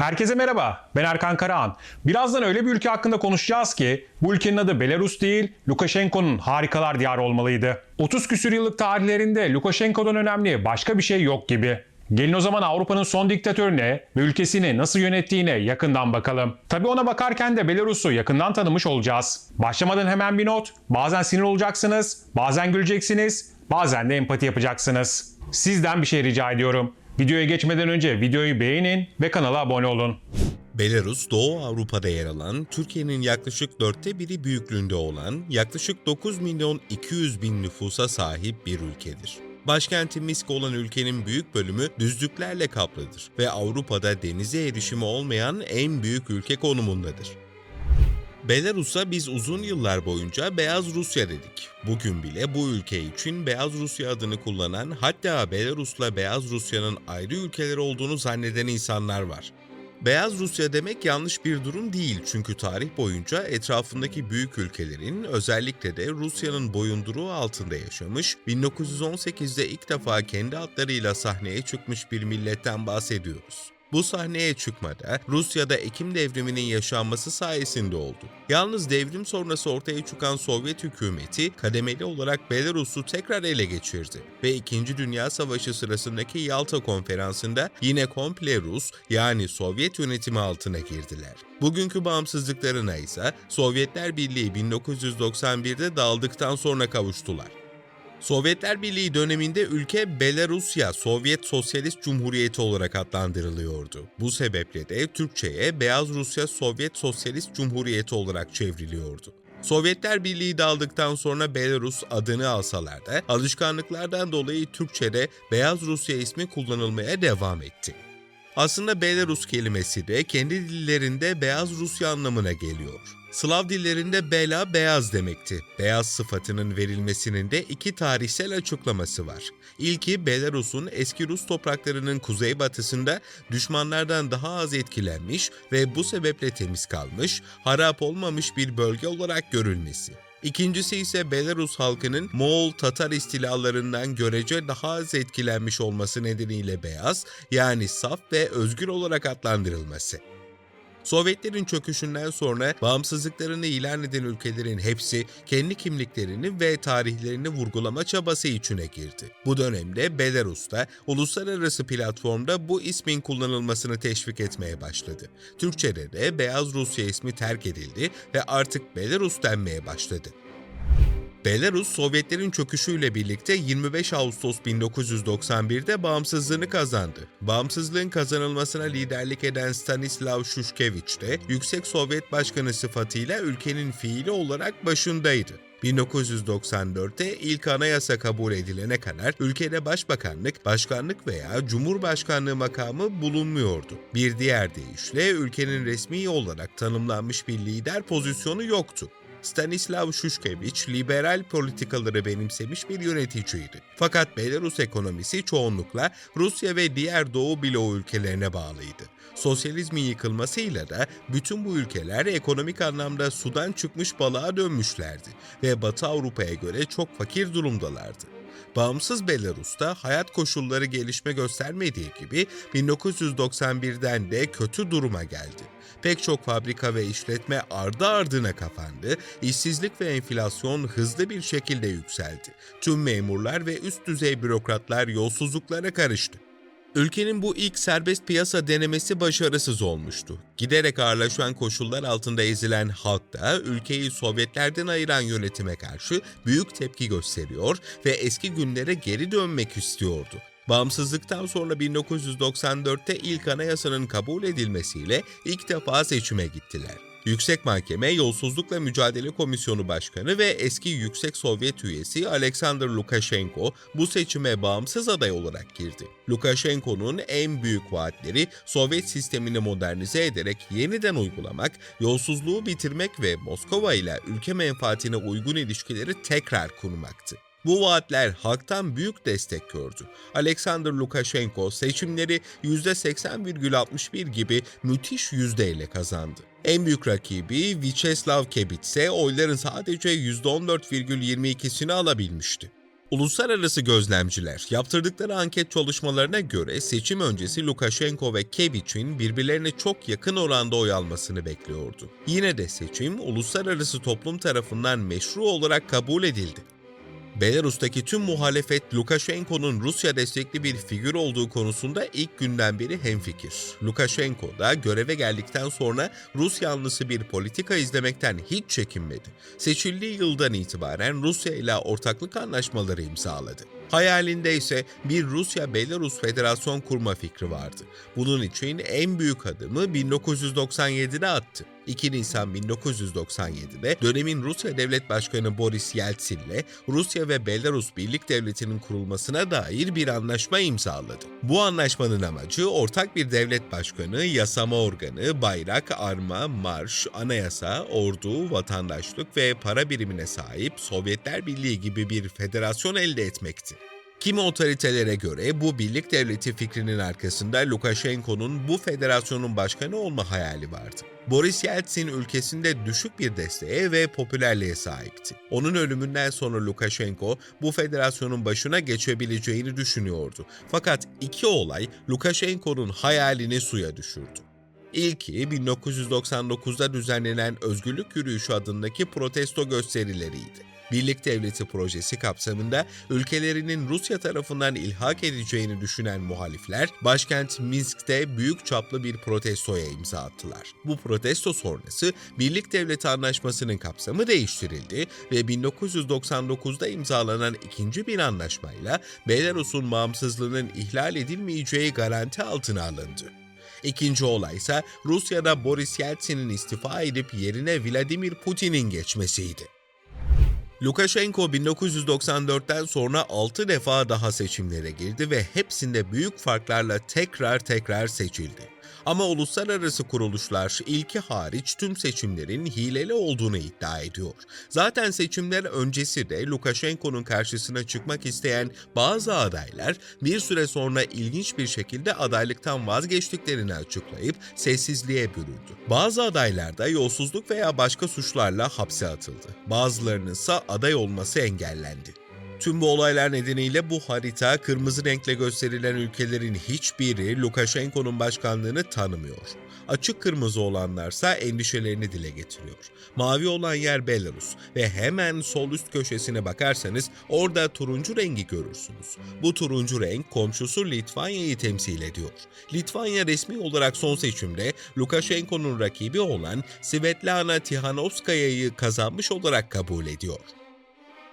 Herkese merhaba, ben Erkan Karahan. Birazdan öyle bir ülke hakkında konuşacağız ki bu ülkenin adı Belarus değil, Lukashenko'nun harikalar diyarı olmalıydı. 30 küsür yıllık tarihlerinde Lukashenko'dan önemli başka bir şey yok gibi. Gelin o zaman Avrupa'nın son diktatörüne ve ülkesini nasıl yönettiğine yakından bakalım. Tabi ona bakarken de Belarus'u yakından tanımış olacağız. Başlamadan hemen bir not. Bazen sinir olacaksınız, bazen güleceksiniz, bazen de empati yapacaksınız. Sizden bir şey rica ediyorum. Videoya geçmeden önce videoyu beğenin ve kanala abone olun. Belarus, Doğu Avrupa'da yer alan, Türkiye'nin yaklaşık dörtte biri büyüklüğünde olan, yaklaşık 9 milyon 200 bin nüfusa sahip bir ülkedir. Başkenti Minsk olan ülkenin büyük bölümü düzlüklerle kaplıdır ve Avrupa'da denize erişimi olmayan en büyük ülke konumundadır. Belarus'a biz uzun yıllar boyunca Beyaz Rusya dedik. Bugün bile bu ülke için Beyaz Rusya adını kullanan hatta Belarus'la Beyaz Rusya'nın ayrı ülkeler olduğunu zanneden insanlar var. Beyaz Rusya demek yanlış bir durum değil çünkü tarih boyunca etrafındaki büyük ülkelerin özellikle de Rusya'nın boyunduruğu altında yaşamış, 1918'de ilk defa kendi adlarıyla sahneye çıkmış bir milletten bahsediyoruz. Bu sahneye çıkmada Rusya'da Ekim devriminin yaşanması sayesinde oldu. Yalnız devrim sonrası ortaya çıkan Sovyet hükümeti kademeli olarak Belarus'u tekrar ele geçirdi ve 2. Dünya Savaşı sırasındaki Yalta Konferansı'nda yine komple Rus yani Sovyet yönetimi altına girdiler. Bugünkü bağımsızlıklarına ise Sovyetler Birliği 1991'de dağıldıktan sonra kavuştular. Sovyetler Birliği döneminde ülke Belarusya Sovyet Sosyalist Cumhuriyeti olarak adlandırılıyordu. Bu sebeple de Türkçe'ye Beyaz Rusya Sovyet Sosyalist Cumhuriyeti olarak çevriliyordu. Sovyetler Birliği dağıldıktan sonra Belarus adını alsalar da alışkanlıklardan dolayı Türkçe'de Beyaz Rusya ismi kullanılmaya devam etti. Aslında Belarus kelimesi de kendi dillerinde Beyaz Rusya anlamına geliyor. Slav dillerinde bela beyaz demekti. Beyaz sıfatının verilmesinin de iki tarihsel açıklaması var. İlki Belarus'un eski Rus topraklarının kuzeybatısında düşmanlardan daha az etkilenmiş ve bu sebeple temiz kalmış, harap olmamış bir bölge olarak görülmesi. İkincisi ise Belarus halkının Moğol Tatar istilalarından görece daha az etkilenmiş olması nedeniyle beyaz yani saf ve özgür olarak adlandırılması. Sovyetlerin çöküşünden sonra bağımsızlıklarını ilan eden ülkelerin hepsi kendi kimliklerini ve tarihlerini vurgulama çabası içine girdi. Bu dönemde Belarus da uluslararası platformda bu ismin kullanılmasını teşvik etmeye başladı. Türkçe'de de Beyaz Rusya ismi terk edildi ve artık Belarus denmeye başladı. Belarus, Sovyetlerin çöküşüyle birlikte 25 Ağustos 1991'de bağımsızlığını kazandı. Bağımsızlığın kazanılmasına liderlik eden Stanislav Shushkevich de Yüksek Sovyet Başkanı sıfatıyla ülkenin fiili olarak başındaydı. 1994'te ilk anayasa kabul edilene kadar ülkede başbakanlık, başkanlık veya cumhurbaşkanlığı makamı bulunmuyordu. Bir diğer deyişle ülkenin resmi olarak tanımlanmış bir lider pozisyonu yoktu. Stanislav Shushkevich liberal politikaları benimsemiş bir yöneticiydi. Fakat Belarus ekonomisi çoğunlukla Rusya ve diğer Doğu bloğu ülkelerine bağlıydı. Sosyalizmin yıkılmasıyla da bütün bu ülkeler ekonomik anlamda sudan çıkmış balığa dönmüşlerdi ve Batı Avrupa'ya göre çok fakir durumdalardı. Bağımsız Belarus'ta hayat koşulları gelişme göstermediği gibi 1991'den de kötü duruma geldi. Pek çok fabrika ve işletme ardı ardına kapandı, işsizlik ve enflasyon hızlı bir şekilde yükseldi. Tüm memurlar ve üst düzey bürokratlar yolsuzluklara karıştı. Ülkenin bu ilk serbest piyasa denemesi başarısız olmuştu. Giderek ağırlaşan koşullar altında ezilen halk da ülkeyi Sovyetlerden ayıran yönetime karşı büyük tepki gösteriyor ve eski günlere geri dönmek istiyordu. Bağımsızlıktan sonra 1994'te ilk anayasanın kabul edilmesiyle ilk defa seçime gittiler. Yüksek Mahkeme Yolsuzlukla Mücadele Komisyonu Başkanı ve eski Yüksek Sovyet üyesi Alexander Lukashenko bu seçime bağımsız aday olarak girdi. Lukashenko'nun en büyük vaatleri Sovyet sistemini modernize ederek yeniden uygulamak, yolsuzluğu bitirmek ve Moskova ile ülke menfaatine uygun ilişkileri tekrar kurmaktı. Bu vaatler halktan büyük destek gördü. Alexander Lukashenko seçimleri %80,61 gibi müthiş yüzdeyle kazandı. En büyük rakibi Vyacheslav Kebit ise oyların sadece %14,22'sini alabilmişti. Uluslararası gözlemciler yaptırdıkları anket çalışmalarına göre seçim öncesi Lukashenko ve Kevich'in birbirlerine çok yakın oranda oy almasını bekliyordu. Yine de seçim uluslararası toplum tarafından meşru olarak kabul edildi. Belarus'taki tüm muhalefet Lukashenko'nun Rusya destekli bir figür olduğu konusunda ilk günden beri hemfikir. Lukashenko da göreve geldikten sonra Rus yanlısı bir politika izlemekten hiç çekinmedi. Seçildiği yıldan itibaren Rusya ile ortaklık anlaşmaları imzaladı. Hayalinde ise bir Rusya-Belarus Federasyon kurma fikri vardı. Bunun için en büyük adımı 1997'de attı. 2 Nisan 1997'de dönemin Rusya Devlet Başkanı Boris Yeltsin ile Rusya ve Belarus Birlik Devleti'nin kurulmasına dair bir anlaşma imzaladı. Bu anlaşmanın amacı ortak bir devlet başkanı, yasama organı, bayrak, arma, marş, anayasa, ordu, vatandaşlık ve para birimine sahip Sovyetler Birliği gibi bir federasyon elde etmekti. Kimi otoritelere göre bu birlik devleti fikrinin arkasında Lukashenko'nun bu federasyonun başkanı olma hayali vardı. Boris Yeltsin ülkesinde düşük bir desteğe ve popülerliğe sahipti. Onun ölümünden sonra Lukashenko bu federasyonun başına geçebileceğini düşünüyordu. Fakat iki olay Lukashenko'nun hayalini suya düşürdü. İlki 1999'da düzenlenen Özgürlük Yürüyüşü adındaki protesto gösterileriydi. Birlik Devleti projesi kapsamında ülkelerinin Rusya tarafından ilhak edeceğini düşünen muhalifler, başkent Minsk'te büyük çaplı bir protestoya imza attılar. Bu protesto sonrası Birlik Devleti Anlaşması'nın kapsamı değiştirildi ve 1999'da imzalanan ikinci bir anlaşmayla Belarus'un bağımsızlığının ihlal edilmeyeceği garanti altına alındı. İkinci olay ise Rusya'da Boris Yeltsin'in istifa edip yerine Vladimir Putin'in geçmesiydi. Lukashenko 1994'ten sonra 6 defa daha seçimlere girdi ve hepsinde büyük farklarla tekrar tekrar seçildi. Ama uluslararası kuruluşlar ilki hariç tüm seçimlerin hileli olduğunu iddia ediyor. Zaten seçimler öncesi de Lukashenko'nun karşısına çıkmak isteyen bazı adaylar bir süre sonra ilginç bir şekilde adaylıktan vazgeçtiklerini açıklayıp sessizliğe büründü. Bazı adaylar da yolsuzluk veya başka suçlarla hapse atıldı. Bazılarının ise aday olması engellendi. Tüm bu olaylar nedeniyle bu harita kırmızı renkle gösterilen ülkelerin hiçbiri Lukashenko'nun başkanlığını tanımıyor. Açık kırmızı olanlarsa endişelerini dile getiriyor. Mavi olan yer Belarus ve hemen sol üst köşesine bakarsanız orada turuncu rengi görürsünüz. Bu turuncu renk komşusu Litvanya'yı temsil ediyor. Litvanya resmi olarak son seçimde Lukashenko'nun rakibi olan Svetlana Tihanovskaya'yı kazanmış olarak kabul ediyor.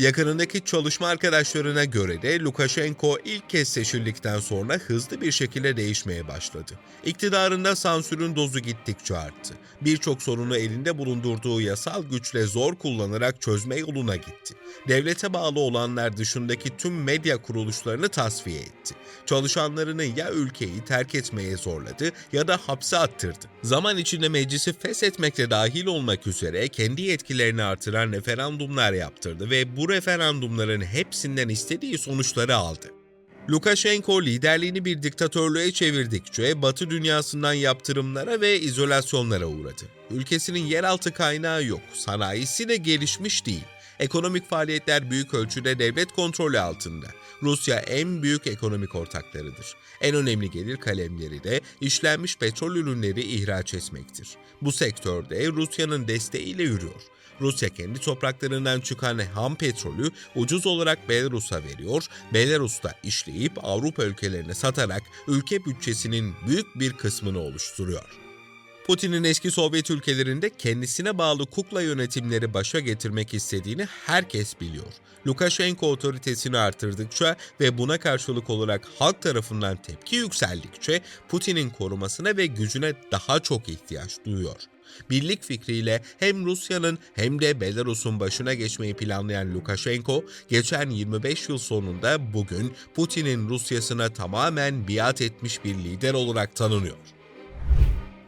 Yakınındaki çalışma arkadaşlarına göre de Lukashenko ilk kez seçildikten sonra hızlı bir şekilde değişmeye başladı. İktidarında sansürün dozu gittikçe arttı. Birçok sorunu elinde bulundurduğu yasal güçle zor kullanarak çözme yoluna gitti. Devlete bağlı olanlar dışındaki tüm medya kuruluşlarını tasfiye etti. Çalışanlarını ya ülkeyi terk etmeye zorladı ya da hapse attırdı. Zaman içinde meclisi feshetmekle dahil olmak üzere kendi yetkilerini artıran referandumlar yaptırdı ve bu referandumların hepsinden istediği sonuçları aldı. Lukashenko liderliğini bir diktatörlüğe çevirdikçe Batı dünyasından yaptırımlara ve izolasyonlara uğradı. Ülkesinin yeraltı kaynağı yok, sanayisi de gelişmiş değil. Ekonomik faaliyetler büyük ölçüde devlet kontrolü altında. Rusya en büyük ekonomik ortaklarıdır. En önemli gelir kalemleri de işlenmiş petrol ürünleri ihraç etmektir. Bu sektörde Rusya'nın desteğiyle yürüyor. Rusya kendi topraklarından çıkan ham petrolü ucuz olarak Belarus'a veriyor, Belarus'ta işleyip Avrupa ülkelerine satarak ülke bütçesinin büyük bir kısmını oluşturuyor. Putin'in eski Sovyet ülkelerinde kendisine bağlı kukla yönetimleri başa getirmek istediğini herkes biliyor. Lukashenko otoritesini artırdıkça ve buna karşılık olarak halk tarafından tepki yükseldikçe Putin'in korumasına ve gücüne daha çok ihtiyaç duyuyor. Birlik fikriyle hem Rusya'nın hem de Belarus'un başına geçmeyi planlayan Lukashenko, geçen 25 yıl sonunda bugün Putin'in Rusya'sına tamamen biat etmiş bir lider olarak tanınıyor.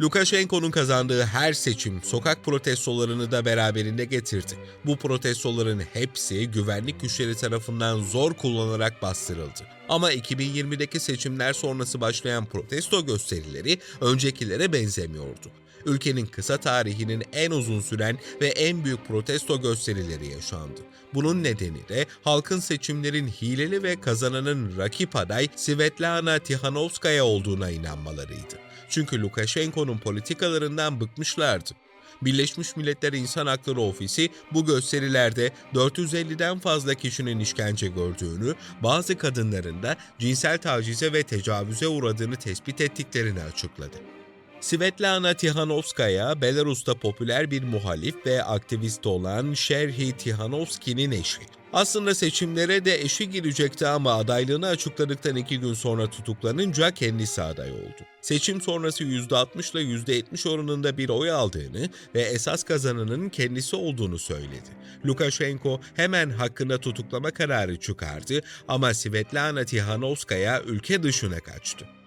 Lukashenko'nun kazandığı her seçim sokak protestolarını da beraberinde getirdi. Bu protestoların hepsi güvenlik güçleri tarafından zor kullanarak bastırıldı. Ama 2020'deki seçimler sonrası başlayan protesto gösterileri öncekilere benzemiyordu. Ülkenin kısa tarihinin en uzun süren ve en büyük protesto gösterileri yaşandı. Bunun nedeni de halkın seçimlerin hileli ve kazananın rakip aday Svetlana Tikhanovskaya olduğuna inanmalarıydı. Çünkü Lukashenko'nun politikalarından bıkmışlardı. Birleşmiş Milletler İnsan Hakları Ofisi bu gösterilerde 450'den fazla kişinin işkence gördüğünü, bazı kadınların da cinsel tacize ve tecavüze uğradığını tespit ettiklerini açıkladı. Svetlana Tikhanovskaya, Belarus'ta popüler bir muhalif ve aktivist olan Sherhi Tikhanovski'nin eşi. Aslında seçimlere de eşi girecekti ama adaylığını açıkladıktan iki gün sonra tutuklanınca kendisi aday oldu. Seçim sonrası %60 ile %70 oranında bir oy aldığını ve esas kazananın kendisi olduğunu söyledi. Lukashenko hemen hakkında tutuklama kararı çıkardı ama Svetlana Tikhanovskaya ülke dışına kaçtı.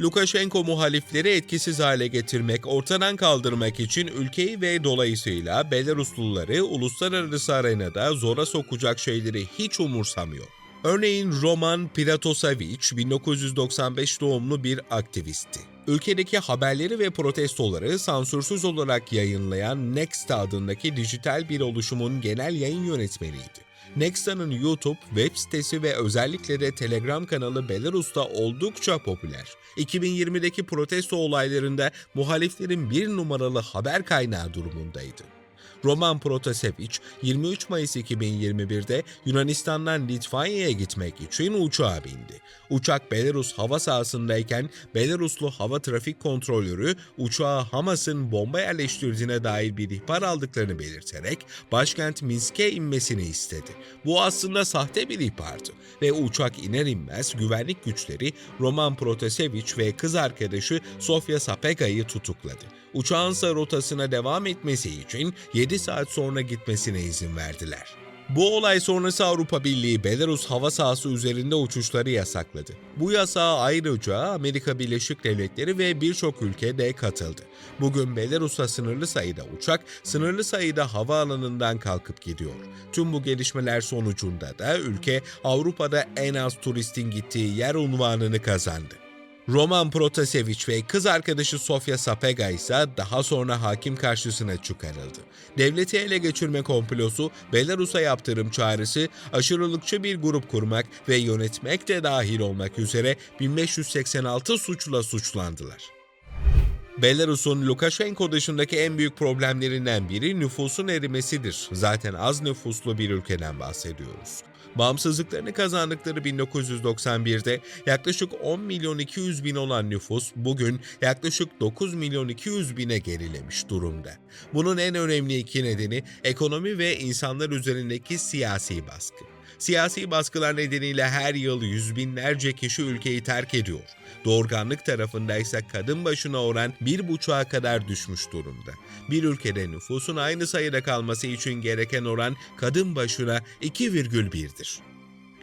Lukashenko muhalifleri etkisiz hale getirmek, ortadan kaldırmak için ülkeyi ve dolayısıyla Belarusluları uluslararası arenada zora sokacak şeyleri hiç umursamıyor. Örneğin Roman Piratosavic 1995 doğumlu bir aktivistti. Ülkedeki haberleri ve protestoları sansürsüz olarak yayınlayan Next adındaki dijital bir oluşumun genel yayın yönetmeniydi. Nexta'nın YouTube, web sitesi ve özellikle de Telegram kanalı Belarus'ta oldukça popüler. 2020'deki protesto olaylarında muhaliflerin bir numaralı haber kaynağı durumundaydı. Roman Protasevich 23 Mayıs 2021'de Yunanistan'dan Litvanya'ya gitmek için uçağa bindi. Uçak Belarus hava sahasındayken Belaruslu hava trafik kontrolörü uçağa Hamas'ın bomba yerleştirdiğine dair bir ihbar aldıklarını belirterek başkent Minsk'e inmesini istedi. Bu aslında sahte bir ihbardı ve uçak iner inmez güvenlik güçleri Roman Protasevich ve kız arkadaşı Sofia Sapega'yı tutukladı. Uçağınsa rotasına devam etmesi için 7 saat sonra gitmesine izin verdiler. Bu olay sonrası Avrupa Birliği Belarus hava sahası üzerinde uçuşları yasakladı. Bu yasağa ayrıca Amerika Birleşik Devletleri ve birçok ülke de katıldı. Bugün Belarus'a sınırlı sayıda uçak, sınırlı sayıda havaalanından kalkıp gidiyor. Tüm bu gelişmeler sonucunda da ülke Avrupa'da en az turistin gittiği yer unvanını kazandı. Roman Protasevich ve kız arkadaşı Sofia Sapega ise daha sonra hakim karşısına çıkarıldı. Devleti ele geçirme komplosu, Belarus'a yaptırım çağrısı, aşırılıkçı bir grup kurmak ve yönetmek de dahil olmak üzere 1586 suçla suçlandılar. Belarus'un Lukashenko dışındaki en büyük problemlerinden biri nüfusun erimesidir. Zaten az nüfuslu bir ülkeden bahsediyoruz. Bağımsızlıklarını kazandıkları 1991'de yaklaşık 10 milyon 200 bin olan nüfus bugün yaklaşık 9 milyon 200 bine gerilemiş durumda. Bunun en önemli iki nedeni ekonomi ve insanlar üzerindeki siyasi baskı. Siyasi baskılar nedeniyle her yıl yüz binlerce kişi ülkeyi terk ediyor. Doğurganlık tarafında ise kadın başına oran bir buçuğa kadar düşmüş durumda. Bir ülkede nüfusun aynı sayıda kalması için gereken oran kadın başına 2,1'dir.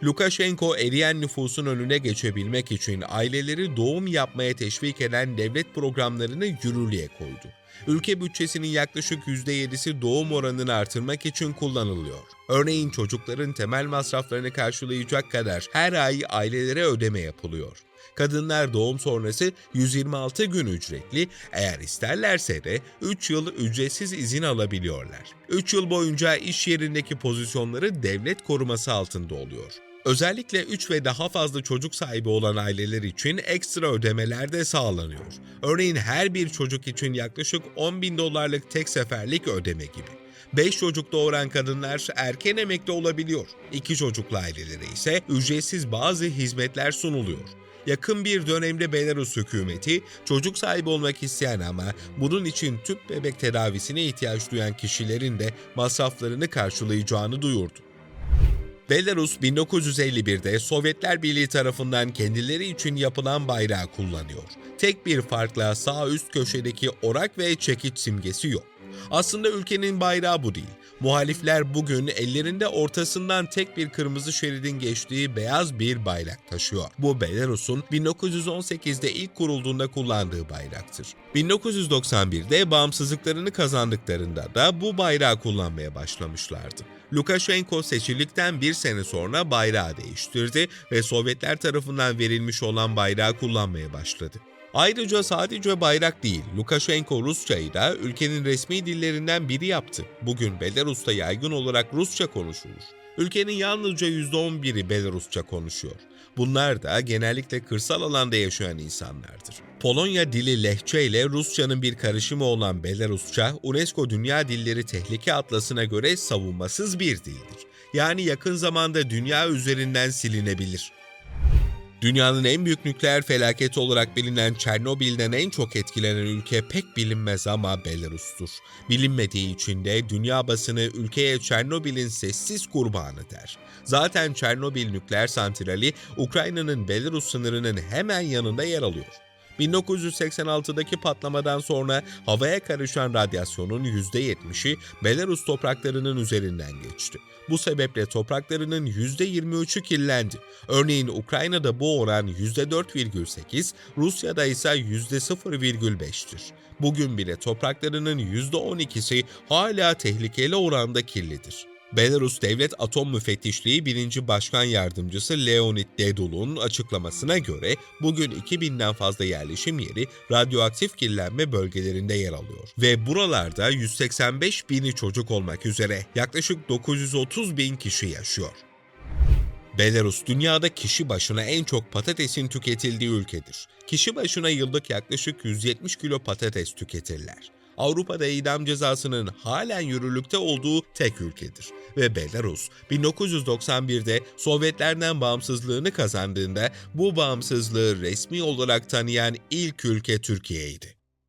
Lukashenko eriyen nüfusun önüne geçebilmek için aileleri doğum yapmaya teşvik eden devlet programlarını yürürlüğe koydu. Ülke bütçesinin yaklaşık %7'si doğum oranını artırmak için kullanılıyor. Örneğin çocukların temel masraflarını karşılayacak kadar her ay ailelere ödeme yapılıyor. Kadınlar doğum sonrası 126 gün ücretli, eğer isterlerse de 3 yıl ücretsiz izin alabiliyorlar. 3 yıl boyunca iş yerindeki pozisyonları devlet koruması altında oluyor. Özellikle 3 ve daha fazla çocuk sahibi olan aileler için ekstra ödemeler de sağlanıyor. Örneğin her bir çocuk için yaklaşık 10 bin dolarlık tek seferlik ödeme gibi. 5 çocuk doğuran kadınlar erken emekli olabiliyor. 2 çocuklu ailelere ise ücretsiz bazı hizmetler sunuluyor. Yakın bir dönemde Belarus hükümeti çocuk sahibi olmak isteyen ama bunun için tüp bebek tedavisine ihtiyaç duyan kişilerin de masraflarını karşılayacağını duyurdu. Belarus 1951'de Sovyetler Birliği tarafından kendileri için yapılan bayrağı kullanıyor. Tek bir farkla sağ üst köşedeki orak ve çekiç simgesi yok. Aslında ülkenin bayrağı bu değil. Muhalifler bugün ellerinde ortasından tek bir kırmızı şeridin geçtiği beyaz bir bayrak taşıyor. Bu Belarus'un 1918'de ilk kurulduğunda kullandığı bayraktır. 1991'de bağımsızlıklarını kazandıklarında da bu bayrağı kullanmaya başlamışlardı. Lukashenko seçildikten bir sene sonra bayrağı değiştirdi ve Sovyetler tarafından verilmiş olan bayrağı kullanmaya başladı. Ayrıca sadece bayrak değil, Lukashenko Rusçayı da ülkenin resmi dillerinden biri yaptı. Bugün Belarus'ta yaygın olarak Rusça konuşulur. Ülkenin yalnızca %11'i Belarusça konuşuyor. Bunlar da genellikle kırsal alanda yaşayan insanlardır. Polonya dili lehçe ile Rusçanın bir karışımı olan Belarusça, UNESCO Dünya Dilleri Tehlike Atlası'na göre savunmasız bir dildir. Yani yakın zamanda dünya üzerinden silinebilir. Dünyanın en büyük nükleer felaketi olarak bilinen Çernobil'den en çok etkilenen ülke pek bilinmez ama Belarus'tur. Bilinmediği için de dünya basını ülkeye Çernobil'in sessiz kurbanı der. Zaten Çernobil nükleer santrali Ukrayna'nın Belarus sınırının hemen yanında yer alıyor. 1986'daki patlamadan sonra havaya karışan radyasyonun %70'i Belarus topraklarının üzerinden geçti. Bu sebeple topraklarının %23'ü kirlendi. Örneğin Ukrayna'da bu oran %4,8, Rusya'da ise %0,5'tir. Bugün bile topraklarının %12'si hala tehlikeli oranda kirlidir. Belarus Devlet Atom Müfettişliği 1. Başkan Yardımcısı Leonid Dedul'un açıklamasına göre bugün 2000'den fazla yerleşim yeri radyoaktif kirlenme bölgelerinde yer alıyor. Ve buralarda 185 bini çocuk olmak üzere yaklaşık 930 bin kişi yaşıyor. Belarus dünyada kişi başına en çok patatesin tüketildiği ülkedir. Kişi başına yıllık yaklaşık 170 kilo patates tüketirler. Avrupa'da idam cezasının halen yürürlükte olduğu tek ülkedir. Ve Belarus 1991'de Sovyetlerden bağımsızlığını kazandığında bu bağımsızlığı resmi olarak tanıyan ilk ülke Türkiye'ydi.